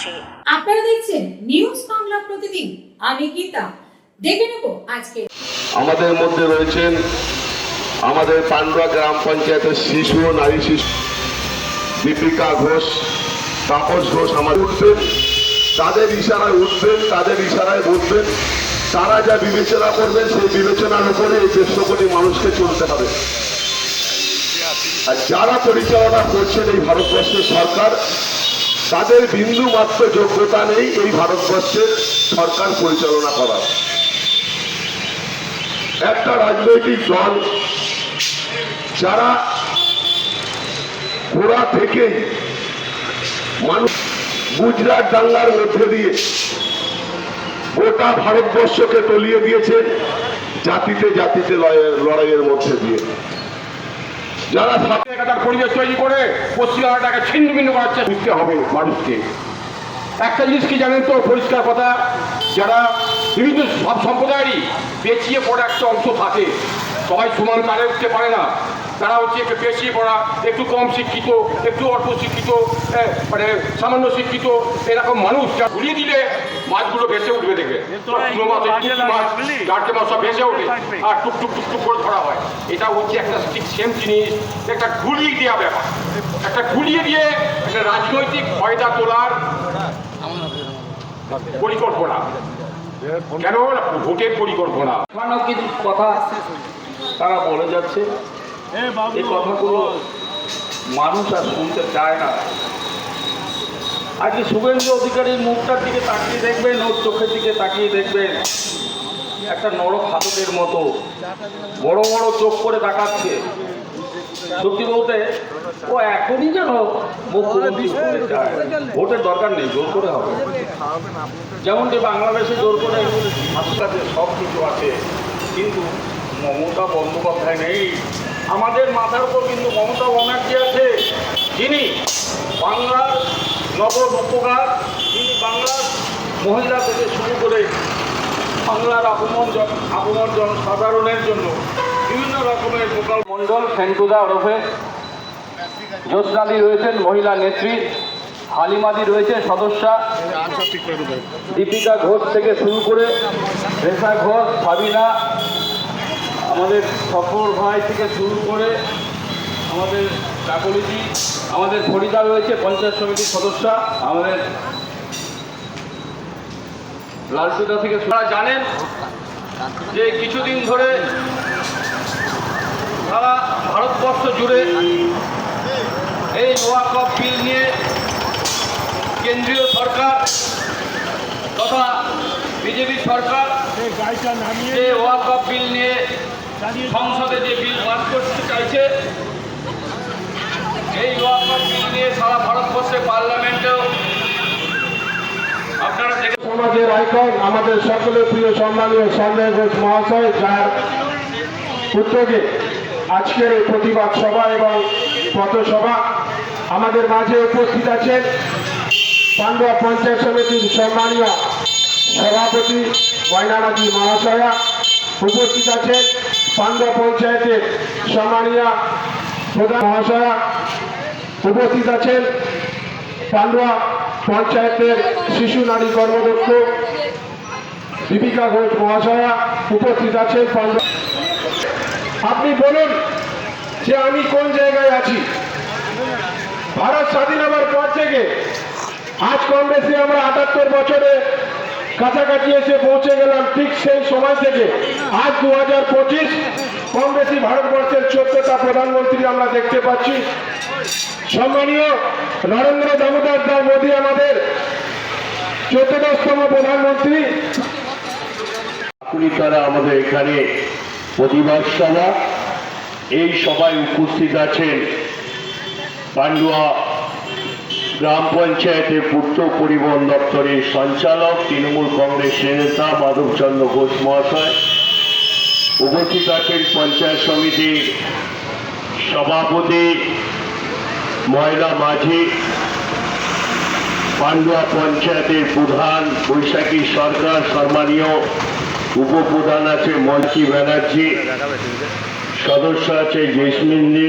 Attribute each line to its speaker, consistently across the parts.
Speaker 1: পাশে
Speaker 2: আপনারা দেখছেন নিউজ বাংলা প্রতিদিন। আমি গীতা। দেখে নেব আজকে।
Speaker 3: আমাদের মধ্যে রয়েছেন আমাদের পান্ডুয়া গ্রাম পঞ্চায়েতের শিশু ও নারী শিশু দীপিকা ঘোষ তাপস ঘোষ আমাদের উঠবেন। তাদের ইশারায় উঠবেন তাদের ইশারায় বসবেন। তারা যা বিবেচনা করবেন সেই বিবেচনার উপরে এই দেড়শো কোটি মানুষকে চলতে হবে। আর যারা পরিচালনা করছেন এই ভারতবর্ষের সরকার তাদের বিন্দু মাত্র যোগ্যতা নেই এই ভারতবর্ষের সরকার পরিচালনা করার। একটা রাজনৈতিক দল যারা গোড়া থেকেই মানুষ গুজরাট দাঙ্গার মধ্যে দিয়ে গোটা ভারতবর্ষকে তলিয়ে দিয়েছে, জাতিতে জাতিতে লড়াই- লড়াইয়ের মধ্যে দিয়ে। যারা
Speaker 4: একাধার পরিবেশ তৈরি করে পশ্চিমবাংলাটাকে ছিন্ন ভিন্ন করার চেষ্টা হবে মানুষকে। একটা জিনিস কি জানেন তো, পরিষ্কার কথা, যারা বিভিন্ন সব সম্প্রদায়েরই পেঁচিয়ে পড়ে একটা অংশ থাকে, সবাই সমান তালে উঠতে পারে না। তারা হচ্ছে একটু পেছিয়ে পড়া একটু কম শিক্ষিত একটু অল্প শিক্ষিত মানে সামান্য শিক্ষিত এরকম মানুষ যা ঘুরিয়ে দিলে মাছগুলো ভেসে উঠবে দেখে মাছ মাছ চারটে মাছ সব ভেসে ওঠে আর টুক টুক টুক টুক করে ধরা হয়। এটা হচ্ছে একটা ঠিক সেম জিনিস একটা ঘুরিয়ে দেওয়া ব্যাপার। একটা ঘুরিয়ে দিয়ে একটা রাজনৈতিক ফয়দা তোলার পরিকল্পনা। কেন? ভোটের পরিকল্পনা।
Speaker 5: নানা কিছু কথা তারা বলে যাচ্ছে এই কথাগুলো মানুষ আর শুনতে চায় না। আজকে শুভেন্দু অধিকারীর মুখটার দিকে তাকিয়ে দেখবেন ওর চোখের দিকে তাকিয়ে দেখবেন। একটা নরক হাতকের মতো বড় বড় চোখ করে তাকাচ্ছে। সত্যি বলতে ও এখনই যেন মুখ্যমন্ত্রী হতে চায়। ভোটের দরকার নেই জোর করে হবে। যেমনটি বাংলাদেশে জোর করে হাসপাতালে সব কিছু আছে কিন্তু মমতা বন্দ্যোপাধ্যায় নেই। আমাদের মাথার উপর কিন্তু মমতা ব্যানার্জি আছে। যিনি বাংলার নব উপকার যিনি বাংলার মহিলা থেকে শুরু করে বাংলার আগমন জন আপমন জনসাধারণের জন্য বিভিন্ন রকমের প্রকল্প মণ্ডল ফেন্টুদা ওরফে জ্যোৎস্নাদি রয়েছেন, মহিলা নেত্রী। হালিমাদি রয়েছে, সদস্যা। দীপিকা ঘোষ থেকে শুরু করে রেখা ঘোষ সাবিনা আমাদের সফর ভাই থেকে শুরু করে আমাদের কাকলিজি আমাদের ফরিদা রয়েছে, পঞ্চায়েত সমিতির সদস্যা, আমাদের লালটুদা থেকে তারা জানেন যে কিছুদিন ধরে তারা ভারতবর্ষ জুড়ে এই ওয়াকফ বিল নিয়ে কেন্দ্রীয় সরকার তথা বিজেপি সরকার যে ওয়াকফ বিল নিয়ে সংসদে যে বিল পাস করতে চাইছে, এই ওয়াকফ বিল নিয়ে সারা ভারতবর্ষে পার্লামেন্টেও আপনারা
Speaker 3: সমাজের আইকন আমাদের সকলের প্রিয় সম্মানীয় সঞ্জয় ঘোষ মহাশয়, যার উদ্যোগে আজকের এই প্রতিবাদ সভা এবং পথসভা আমাদের মাঝে উপস্থিত আছেন পান্ডুয়া পঞ্চায়েত সমিতির সম্মানীয় সভাপতি ময়নামাজি মহাশয়া উপস্থিত আছেন। পান্ডুয়া পঞ্চায়েতের সম্মানীয় প্রধান মহাশয়া উপস্থিত আছেন। পান্ডুয়া পঞ্চায়েতের শিশু নারী কর্মদক্ষ দীপিকা ঘোষ মহাশয়া উপস্থিত আছেন। পান্ডুয়া আপনি বলুন যে আমি কোন জায়গায় আছি? ভারত স্বাধীন হওয়ার পর থেকে আজ বেশি আমরা আটাত্তর বছরে কাছাকাছি এসে পৌঁছে গেলাম, ঠিক সেই সময় থেকে। আজ দু হাজার পঁচিশ কংগ্রেসই ভারতবর্ষের চোদ্দটা প্রধানমন্ত্রী আমরা দেখতে পাচ্ছি। সম্মানীয় নরেন্দ্র দামোদর দাস মোদী আমাদের চোদ্দতম প্রধানমন্ত্রী।
Speaker 6: তারা আমাদের এখানে প্রতিবাদ সভা, এই সভায় উপস্থিত আছেন পান্ডুয়া গ্রাম পঞ্চায়েতের পূর্ত পরিবহন দপ্তরের সঞ্চালক, তৃণমূল কংগ্রেসের নেতা মাধবচন্দ্র ঘোষ মহাশয় উপস্থিত আছেন পঞ্চায়েত সমিতির সভাপতি ময়লা মাঝি, পান্ডুয়া পঞ্চায়েতের প্রধান বৈশাখী সরকার, সম্মানীয় উপপ্রধান আছে মঞ্চি ব্যানার্জি, সদস্য আছে জেসমিন দি,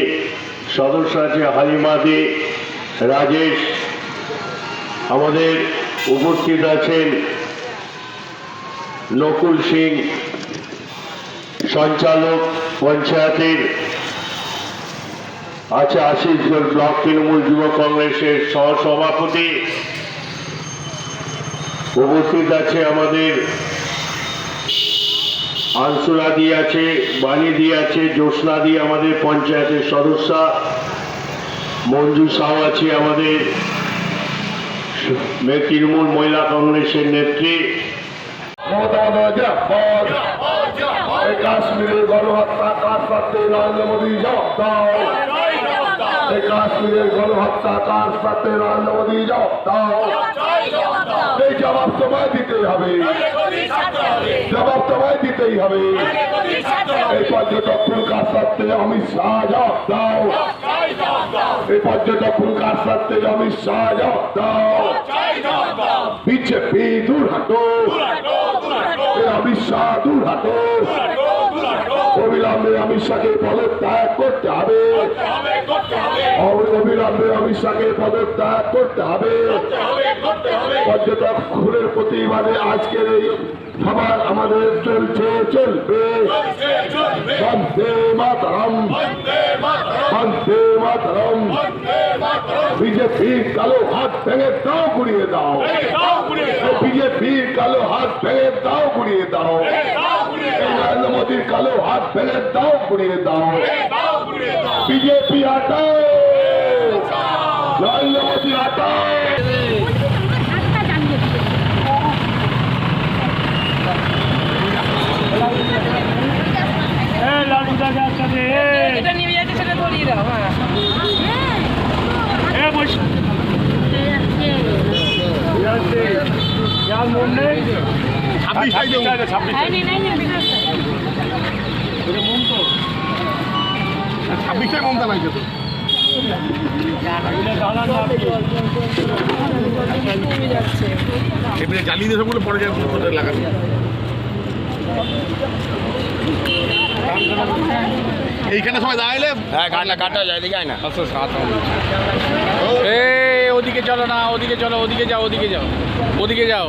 Speaker 6: সদস্য আছে হালিমা দি, রাজেশ, আমাদের উপস্থিত আছেন নকুল সিং সঞ্চালক পঞ্চায়েতের আছে আশিসগড় ব্লক তৃণমূল যুব কংগ্রেসের সহসভাপতি। উপস্থিত আছে আমাদের আনসুরাদি আছে বাণীদি আছে জ্যোৎস্নাদি আমাদের পঞ্চায়েতের সদস্যা। মঞ্জু সাউ আছে আমাদের তৃণমূল মহিলা কংগ্রেসের নেত্রী।
Speaker 3: কাশ্মীরের গণহত্যা কার সাথে নরেন্দ্র মোদী জবাব দাও? এই কাশ্মীরের গণহত্যা কার সাথে নরেন্দ্র মোদী জবাব দাও? এই জবাব তোমায় দিতেই হবে। জবাব তোমায় দিতেই হবে। এই পর্যটক পুরকার সাথে অমিত শাহ জবাব দাও? এই পর্যটক পুরকার সাথে অমিত শাহ জবাব দাও? বিজেপি দূর হাটো অমিত শাহ দূর হাটো অবিলম্বে অমিত শাহকে পদত্যাগ করতে হবে। অবিলম্বে অমিত শাহকে পদত্যাগ করতে হবে। পর্যটক খুনের প্রতিবাদে আজকের এই খাবার আমাদের চলছে চলবে। বন্দে মাতরম। বন্দে মাতরম। বিজেপির কালো হাত ভেঙে দাও গুড়িয়ে দাও। বিজেপির কালো হাত ভেঙে দাও গুড়িয়ে দাও। মোদীর কালো হাত ভেঙে দাও গুড়িয়ে দাও। বিজেপি আটাও নরেন্দ্র মোদী আটাও
Speaker 1: এটা হয়নি নাই বিকাশ
Speaker 7: এইখানে সবাই দাঁড়াইলে?
Speaker 4: হ্যাঁ যায় দেখে না।
Speaker 8: এ ওদিকে চলো না ওদিকে চলো ওদিকে যাও ওদিকে যাও ওদিকে যাও?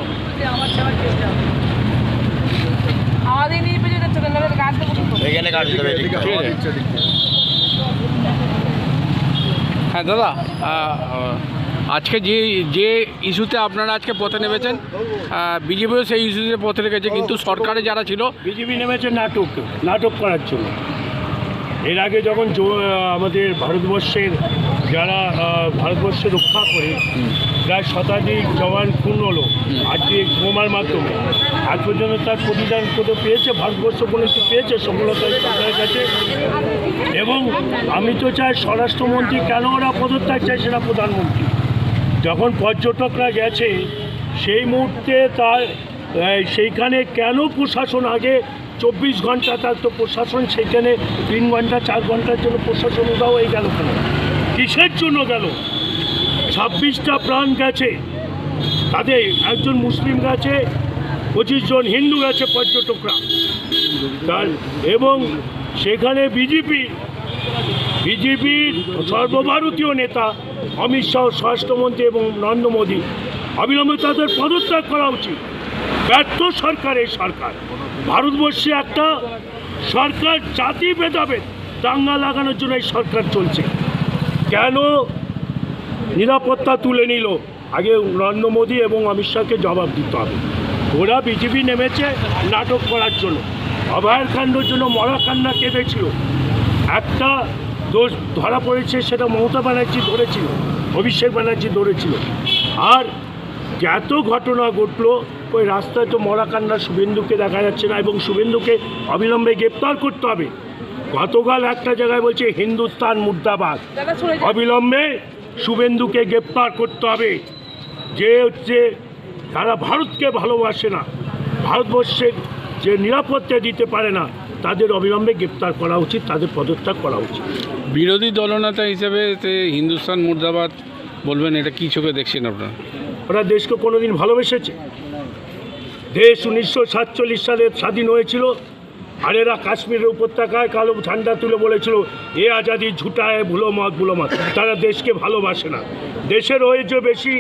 Speaker 4: এখানে কাটতে হবে ঠিক আছে।
Speaker 8: হ্যাঁ দাদা আজকে যে যে ইস্যুতে আপনারা আজকে পথে নেমেছেন বিজেপিও সেই ইস্যুতে পথে রেখেছে কিন্তু সরকারে যারা ছিল
Speaker 9: বিজেপি নেমেছে নাটক নাটক করার জন্য। এর আগে যখন আমাদের ভারতবর্ষের যারা ভারতবর্ষ রক্ষা করে প্রায় শতাধিক জওয়ান খুন হলো আজকে বোমার মাধ্যমে। আজ পর্যন্ত তার প্রতিদান কোনো পেয়েছে? ভারতবর্ষ কোনো কিছু পেয়েছে? সফলতা এই সরকারের কাছে? এবং আমি তো চাই স্বরাষ্ট্রমন্ত্রী কেন ওরা পদত্যাগ চাইছে না প্রধানমন্ত্রী। যখন পর্যটকরা গেছে, সেই মুহূর্তে তার সেইখানে কেন প্রশাসন? আগে চব্বিশ ঘণ্টা তার তো প্রশাসন, সেইখানে তিন ঘণ্টা, চার ঘণ্টার জন্য প্রশাসন উদাও হয়ে গেল কেন? কিসের জন্য গেল? ছাব্বিশটা প্রাণ গেছে। তাদের একজন মুসলিম গেছে, পঁচিশ জন হিন্দু গেছে পর্যটকরা। এবং সেখানে বিজেপি, বিজেপির সর্বভারতীয় নেতা অমিত শাহ, স্বরাষ্ট্রমন্ত্রী এবং নরেন্দ্র মোদী। অবিলম্বে তাদের পদত্যাগ করা উচিত। ব্যর্থ সরকার এই সরকার। ভারতবর্ষে একটা সরকার জাতি ভেদাভেদ, দাঙ্গা লাগানোর জন্য এই সরকার চলছে। কেন নিরাপত্তা তুলে নিল। আগে নরেন্দ্র মোদী এবং অমিত শাহকে জবাব দিতে হবে। ওরা বিজেপি নেমেছে নাটক করার জন্য। অভয়ের কাণ্ডর জন্য মরা কান্না কেঁদেছিল। একটা দোষ ধরা পড়েছে সেটা মমতা ব্যানার্জি ধরেছিল অভিষেক ব্যানার্জি ধরেছিল। আর এত ঘটনা ঘটলো ওই রাস্তায় তো মরা কান্না শুভেন্দুকে দেখা যাচ্ছে না এবং শুভেন্দুকে অবিলম্বে গ্রেপ্তার করতে হবে। গতকাল একটা জায়গায় বলছে হিন্দুস্তান মুর্দাবাদ। অবিলম্বে শুভেন্দুকে গ্রেপ্তার করতে হবে। যে হচ্ছে যারা ভারতকে ভালোবাসে না ভারতবর্ষের যে নিরাপত্তা দিতে পারে না তাদের অবিলম্বে গ্রেপ্তার করা উচিত তাদের পদত্যাগ করা উচিত।
Speaker 8: বিরোধী দলনেতা হিসেবে হিন্দুস্তান মুর্দাবাদ বলবেন এটা কী চোখে দেখছেন আপনারা?
Speaker 9: ওরা দেশকে কোনোদিন ভালোবেসেছে। দেশ উনিশশো সাতচল্লিশ সালে স্বাধীন হয়েছিল আর এরা কাশ্মীরের উপত্যকায় কালো ঝান্ডা তুলে বলেছিল, এ আজাদি ঝুটায়, ভুলো মত ভুলো মত। তারা দেশকে ভালোবাসে না। দেশের হয়ে যে বেশি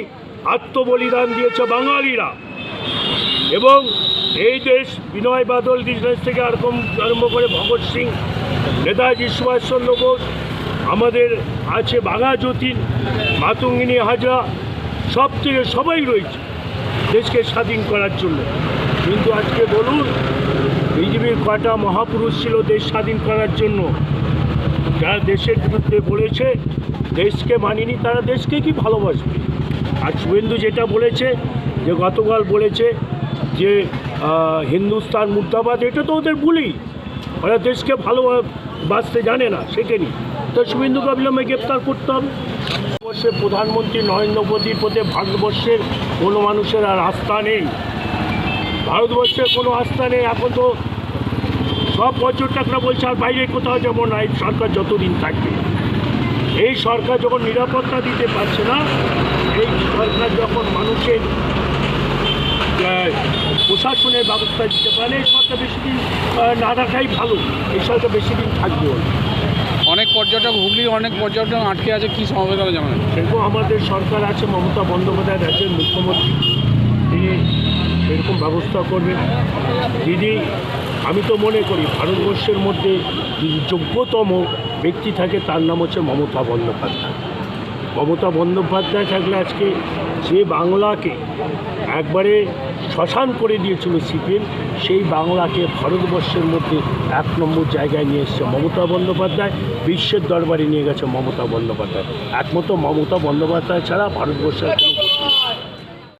Speaker 9: আত্মবলিদান দিয়েছে বাঙালিরা, এবং এই দেশ বিনয় বাদল দেশ থেকে আরকম আরম্ভ করে ভগৎ সিং, নেতাজি সুভাষচন্দ্র বোস, আমাদের আছে বাঘা যতীন, মাতঙ্গিনী হাজরা, সব থেকে সবাই রয়েছে দেশকে স্বাধীন করার জন্য। কিন্তু আজকে বলুন বিজেপির কয়টা মহাপুরুষ ছিল দেশ স্বাধীন করার জন্য? যারা দেশের বিরুদ্ধে বলেছে, দেশকে মানিনি, তারা দেশকে কি ভালোবাসবে? আর শুভেন্দু যেটা বলেছে, যে গতকাল বলেছে যে হিন্দুস্তান মুর্দাবাদ, এটা তো ওদের ভুলই ওরা দেশকে ভালোবাসতে জানে না শেখেনি তো শুভেন্দুকে অবিলম্বে গ্রেপ্তার করতে হবে। ভারতবর্ষের প্রধানমন্ত্রী নরেন্দ্র মোদীর প্রতি ভারতবর্ষের কোনো মানুষের আর আস্থা নেই। ভারতবর্ষের কোনো আস্থা নেই। এখন তো সব পর্যটকরা বলছে আর বাইরে কোথাও যেমন না। এই সরকার যতদিন থাকবে। এই সরকার যখন নিরাপত্তা দিতে পারছে না এই সরকার যখন মানুষের প্রশাসনের ব্যবস্থা দিতে পারে এই সরকার বেশি দিন না রাখাই ভালো। এই সরকার বেশি দিন থাকবে
Speaker 8: অনেক পর্যটক হুগলির অনেক পর্যটক আটকে আছে কি সমবেদনা জানাবেন?
Speaker 9: সেরকম আমাদের সরকার আছে মমতা বন্দ্যোপাধ্যায় রাজ্যের মুখ্যমন্ত্রী। তিনি সেরকম ব্যবস্থা করবেন। দিদি আমি তো মনে করি ভারতবর্ষের মধ্যে যোগ্যতম ব্যক্তি থাকে, তার নাম হচ্ছে মমতা বন্দ্যোপাধ্যায়। মমতা বন্দ্যোপাধ্যায় থাকলে আজকে যে বাংলাকে একবারে শ্মশান করে দিয়েছিল সিপিএম, সেই বাংলাকে ভারতবর্ষের মধ্যে এক নম্বর জায়গায় নিয়ে এসছে মমতা বন্দ্যোপাধ্যায়। বিশ্বের দরবারে নিয়ে গেছে মমতা বন্দ্যোপাধ্যায়। একমাত্র মমতা বন্দ্যোপাধ্যায় ছাড়া ভারতবর্ষের কোনো